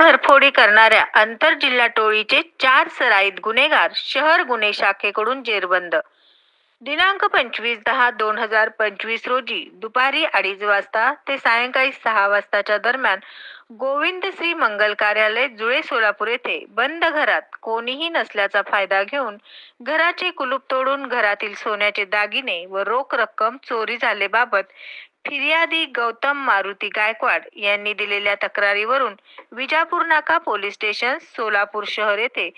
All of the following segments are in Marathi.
घरफोडी करणाऱ्या आंतरजिल्हा टोळीचे चार सराईत गुन्हेगार शहर गुन्हे शाखेकडून जेरबंद. दिनांक पंचवीस दहा दोन हजार पंचवीस रोजी दुपारी अडीच वाजता ते सायंकाळी सहा वाजताच्या दरम्यान गोविंद श्री मंगल कार्यालय जुळे सोलापूर येथे बंद घरात कोणीही नसल्याचा फायदा घेऊन घराचे कुलूप तोडून घरातील सोन्याचे दागिने व रोख रक्कम चोरी झालेबाबत फिर्यादी गौतम मारुती गायकवाड यांनी दिलेल्या तक्रारीवरून विजापूर नाका पोलीस स्टेशन सोलापूर शहर येथे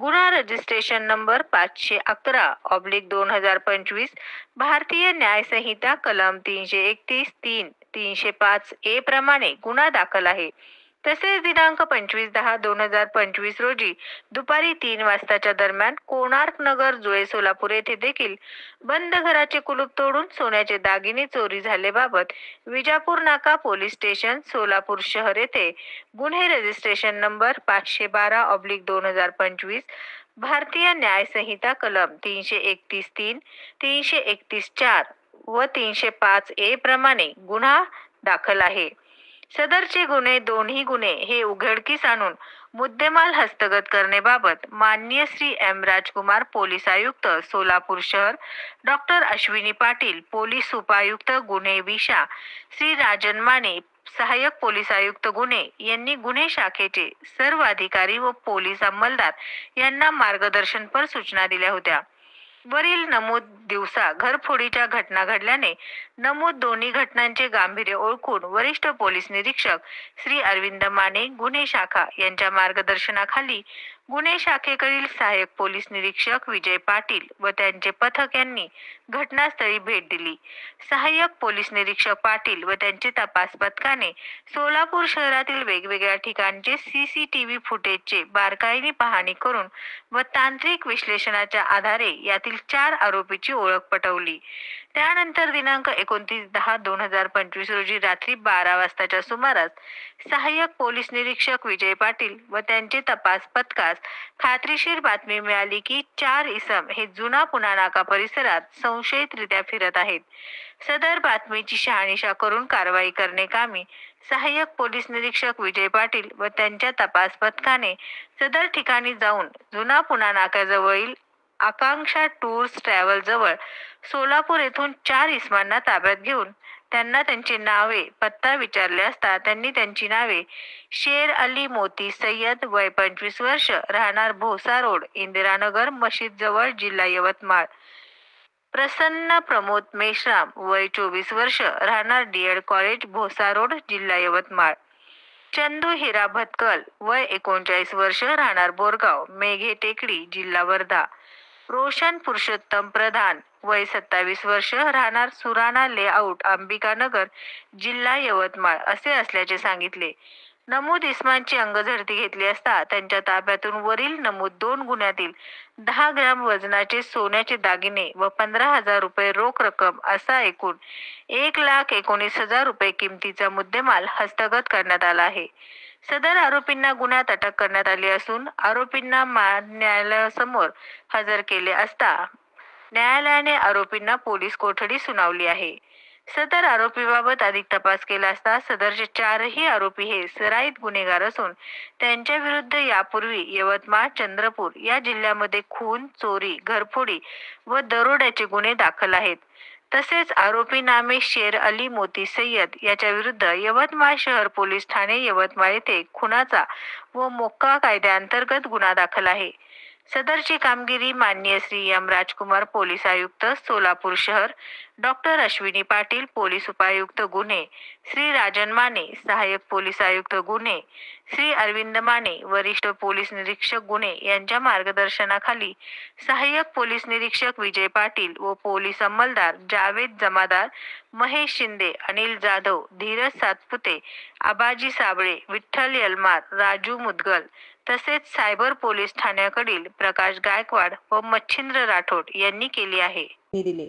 गुन्हा रजिस्ट्रेशन नंबर पाचशे अकरा ऑब्लिक दोन हजार पंचवीस भारतीय न्यायसंहिता कलम तीनशे एकतीस तीन तीनशे पाच ए प्रमाणे गुन्हा दाखल आहे. तसेच दिनांक पंचवीस दहा दोन हजार पंचवीस रोजी दुपारी तीन वाजताच्या दरम्यान कोणार्क नगर जुळे सोलापूर येथे देखील बंद घराचे कुलूप तोडून सोन्याचे दागिने चोरी झाल्याबाबत विजापूर नाका पोलीस स्टेशन सोलापूर शहर येथे गुन्हे रजिस्ट्रेशन नंबर पाचशे बारा ऑब्लिक दोन हजार पंचवीस भारतीय न्यायसंहिता कलम तीनशे एकतीस तीन तीनशे एकतीस चार व तीनशे पाच ए प्रमाणे गुन्हा दाखल आहे. सदरचे गुन्हे दोन्ही गुन्हे हे उघडकीस आणून मुद्देमाल हस्तगत करण्याबाबत माननीय श्री एम राजकुमार पोलीस आयुक्त सोलापूर शहर डॉक्टर अश्विनी पाटील पोलीस उपायुक्त गुन्हे विशा श्री राजन माने सहाय्यक पोलीस आयुक्त गुन्हे यांनी गुन्हे शाखेचे सर्व अधिकारी व पोलीस अंमलदार यांना मार्गदर्शनपर सूचना दिल्या होत्या. वरील नमूद दिवसा घरफोडीच्या घटना घडल्याने नमूद दोन्ही घटनांचे गांभीर्य ओळखून वरिष्ठ पोलीस निरीक्षक श्री अरविंद माने गुन्हे शाखा यांच्या मार्गदर्शनाखाली गुन्हे शाखेकडील सहाय्यक पोलीस निरीक्षक विजय पाटील व त्यांचे पथक यांनी घटनास्थळी भेट दिली. सहाय्यक पोलीस निरीक्षक पाटील व त्यांचे तपास पथकाने सोलापूर शहरातील वेगवेगळ्या ठिकाणचे सीसीटीव्ही फुटेजचे बारकाईने पाहणी करून व तांत्रिक विश्लेषणाच्या आधारे यातील चार आरोपीची ओळख पटवली. त्यानंतर दिनांक एकोणतीस दहा दोन हजार पंचवीस रोजी रात्री बारा वाजताच्या सुमारास सहाय्यक पोलीस निरीक्षक विजय पाटील व त्यांचे तपास पथकास खात्रीशीर बातमी मिळाली की चार इसम हे जुना पुणा नाका परिसरात संशयितरित्या फिरत आहेत. सदर बातमीची शहानिशा करून कारवाई करणे कामी सहाय्यक पोलीस निरीक्षक विजय पाटील व त्यांच्या तपास पथकाने सदर ठिकाणी जाऊन जुना पुणा नाक्याजवळील आकांक्षा टूर्स ट्रॅव्हल जवळ सोलापूर येथून चार इस्मांना ताब्यात घेऊन त्यांना त्यांची नावे पत्ता विचारले असता त्यांनी त्यांची नावे शेर अली मोती सय्यद वय पंचवीस वर्ष राहणार भोसा रोड इंदिरानगर मशीद जवळ जिल्हा यवतमाळ. प्रसन्न प्रमोद मेश्राम वय चोवीस वर्ष राहणार डीएड कॉलेज भोसा रोड जिल्हा यवतमाळ. चंदू हिरा भतकल वय एकोणचाळीस वर्ष राहणार बोरगाव मेघे टेकडी जिल्हा वर्धा. रोशन पुरुषोत्तम प्रधान. वय सत्तावीस वर्ष राहणार सुराणा लेआउट अंबिकानगर जिल्हा यवतमाळ असे असल्याचे सांगितले. नमूद इस्मांची अंगझडती घेतली असता त्यांच्या ताब्यातून वरील नमूद दोन गुन्ह्यातील दहा ग्राम वजनाचे सोन्याचे दागिने व पंधरा हजार रुपये रोख रक्कम असा एकूण एक लाख एकोणीस हजार रुपये किमतीचा मुद्देमाल हस्तगत करण्यात आला आहे. सदर आरोपींना गुन्ह्यात अटक करण्यात आली असून आरोपींना न्यायालयासमोर हजर केले असता न्यायालयाने आरोपींना पोलीस कोठडी सुनावली आहे. सदर आरोपीबाबत अधिक तपास केला असता सदरचे चारही आरोपी हे सराईत गुन्हेगार असून त्यांच्या विरुद्ध यापूर्वी यवतमाळ चंद्रपूर या जिल्ह्यामध्ये खून चोरी घरफोडी व दरोड्याचे गुन्हे दाखल आहेत. तसेच आरोपी नामे शेर अली मोती सय्यद याच्या विरुद्ध यवतमाळ शहर पोलीस ठाणे यवतमाळ येथे खुनाचा व मोक्का कायद्याअंतर्गत गुन्हा दाखल आहे. सदरची कामगिरी माननीय श्री एम राजकुमार पोलीस आयुक्त सोलापूर शहर डॉक्टर अश्विनी पाटील पोलीस उपायुक्त गुन्हे श्री राजन माने सहाय्यक पोलीस आयुक्त गुन्हे श्री अरविंद माने वरिष्ठ पोलीस निरीक्षक गुन्हे यांच्या मार्गदर्शनाखाली सहाय्यक पोलीस निरीक्षक विजय पाटील व पोलीस अंमलदार जावेद जमादार महेश शिंदे अनिल जाधव धीरज सातपुते आबाजी साबळे विठ्ठल यलमार राजू मुदगल तसेच सायबर पोलीस ठाण्याकडील प्रकाश गायकवाड व मच्छिंद्र राठोड यांनी केली आहे. दिले.